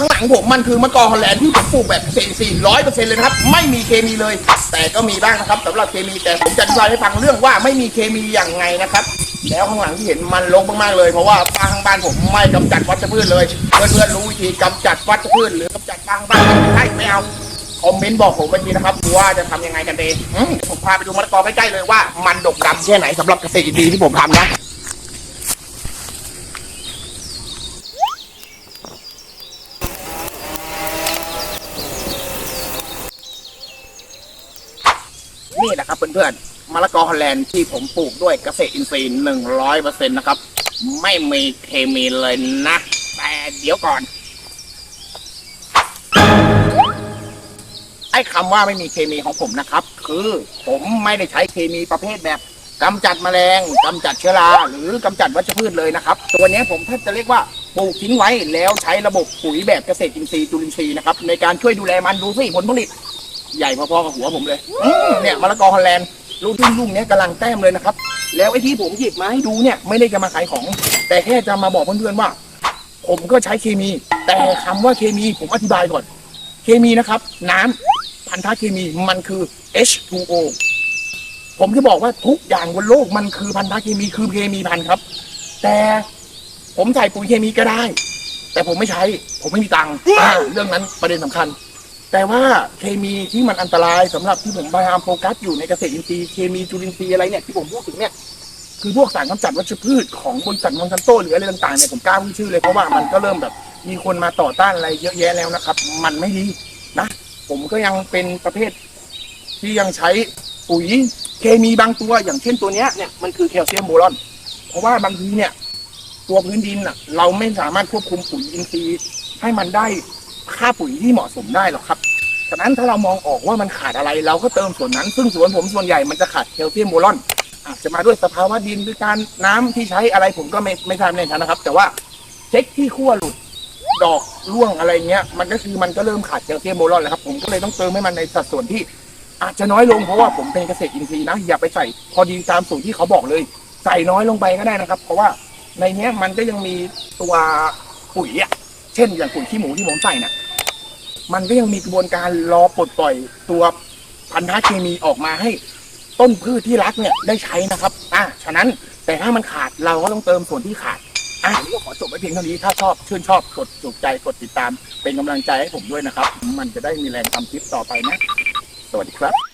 ข้างหลังผมมันคือมะกอกฮอลแลนด์ที่ผมปลูกแบบเซนซีร้อยเปอร์เซ็นต์เลยนะครับ ไม่มีเคมีเลย แต่ก็มีบ้างนะครับสำหรับเคมีแต่ผมจะอธิบายให้ฟังเรื่องว่าไม่มีเคมีอย่างไงนะครับ แล้วข้างหลังที่เห็นมันรกมากๆเลยเพราะว่าป้าข้างบ้านผมไม่กำจัดวัชพืชเลย เพื่อนๆรู้วิธีกำจัดวัชพืชหรือกำจัดป้าข้างบ้านไม่ใช่ไม่เอาคอมเมนต์บอกผมมาทีนะครับว่าจะทำยังไงกันดีอืมผมพาไปดูมะละกอใกล้ๆเลยว่ามันดกดำแค่ไหนสำหรับเกษตรอินทรีย์ที่ผมทำนะ นี่นะครับเพื่อนๆมะละกอฮอลแลนด์ที่ผมปลูกด้วยเกษตรอินทรีย์หนึ่งร้อยเปอร์เซ็นต์นะครับ ไม่มีเคมีเลยนะ แต่เดี๋ยวก่อน ไอ้คำว่าไม่มีเคมีของผมนะครับ คือผมไม่ได้ใช้เคมีประเภทแบบกำจัดแมลงกำจัดเชื้อราหรือกำจัดวัชพืชเลยนะครับ ตัวนี้ผมแทบจะเรียกว่าปลูกทิ้งไว้แล้วใช้ระบบปุ๋ยแบบเกษตรอินทรีย์จุลินทรีย์นะครับในการช่วยดูแลมันดูสิผลผลิต ใหญ่พอๆกับหัวผมเลยเนี่ยมะละกอฮอลแลนด์ลูกทุ่งลูกเนี้ยกำลังแต้มเลยนะครับ แล้วไอ้ที่ผมหยิบมาให้ดูเนี่ยไม่ได้จะมาขายของ แต่แค่จะมาบอกเพื่อนๆว่า ผมก็ใช้เคมี แต่คำว่าเคมีผมอธิบายก่อน เคมีนะครับ น้ำพันธะเคมีมันคือ H2O ผมจะบอกว่าทุกอย่างบนโลกมันคือพันธะเคมีคือเคมีพันครับ แต่ผมใส่ปุ๋ยเคมีก็ได้ แต่ผมไม่ใช้ ผมไม่มีตังค์เรื่องนั้นประเด็นสำคัญ แต่ว่าเคมีที่มันอันตรายสำหรับที่ผมพยายามโฟกัสอยู่ในเกษตรอินทรีย์เคมีจุลินทรีย์อะไรเนี่ยที่ผมพูดถึงเนี่ยคือพวกสารกำจัดวัชพืชของบริษัทมอนซันโตหรืออะไรต่างๆเนี่ยผมกล้าพูดชื่อเลยเพราะว่ามันก็เริ่มแบบมีคนมาต่อต้านอะไรเยอะแยะแล้วนะครับ มันไม่ดีนะ ผมก็ยังเป็นประเภทที่ยังใช้ปุ๋ยเคมีบางตัวอย่างเช่นตัวเนี้ยเนี่ยมันคือแคลเซียมโบรอน เพราะว่าบางทีเนี่ย ตัวพื้นดินอะ เราไม่สามารถควบคุมปุ๋ยอินทรีย์ให้มันได้ ค่าปุ๋ยที่เหมาะสมได้หรอกครับฉะนั้นถ้าเรามองออกว่ามันขาดอะไรเราก็เติมส่วนนั้น ซึ่งสวนผมส่วนใหญ่มันจะขาดแคลเซียมโบรอนอาจจะมาด้วยสภาวะดินหรือการน้ำที่ใช้อะไรผมก็ไม่ไม่ทราบแน่ชัดนะครับ แต่ว่าเช็คที่ขั้วหลุดดอกร่วงอะไรเงี้ย มันก็คือมันก็เริ่มขาดแคลเซียมโบรอนแล้วครับ ผมก็เลยต้องเติมให้มันในสัดส่วนที่ อาจจะน้อยลงเพราะว่าผมเป็นเกษตรอินทรีย์นะอย่าไปใส่พอดีตามสูตรที่เขาบอกเลย ใส่น้อยลงไปก็ได้นะครับ เพราะว่าในเนี้ยมันก็ยังมีตัวปุ๋ยอะเช่นอย่างปุ๋ยขี้หมูที่ผมใส่น่ะ มันก็ยังมีกระบวนการรอปลดปล่อยตัวพันธะเคมีออกมาให้ ต้นพืชที่รักเนี่ยได้ใช้นะครับ อะฉะนั้นแต่ถ้ามันขาดเราก็ต้องเติมส่วนที่ขาด อะวันนี้ก็ขอจบไว้เพียงเท่านี้ถ้าชอบชื่นชอบกดถูกใจกดติดตาม เป็นกำลังใจให้ผมด้วยนะครับ มันจะได้มีแรงทำคลิปต่อไปนะ สวัสดีครับ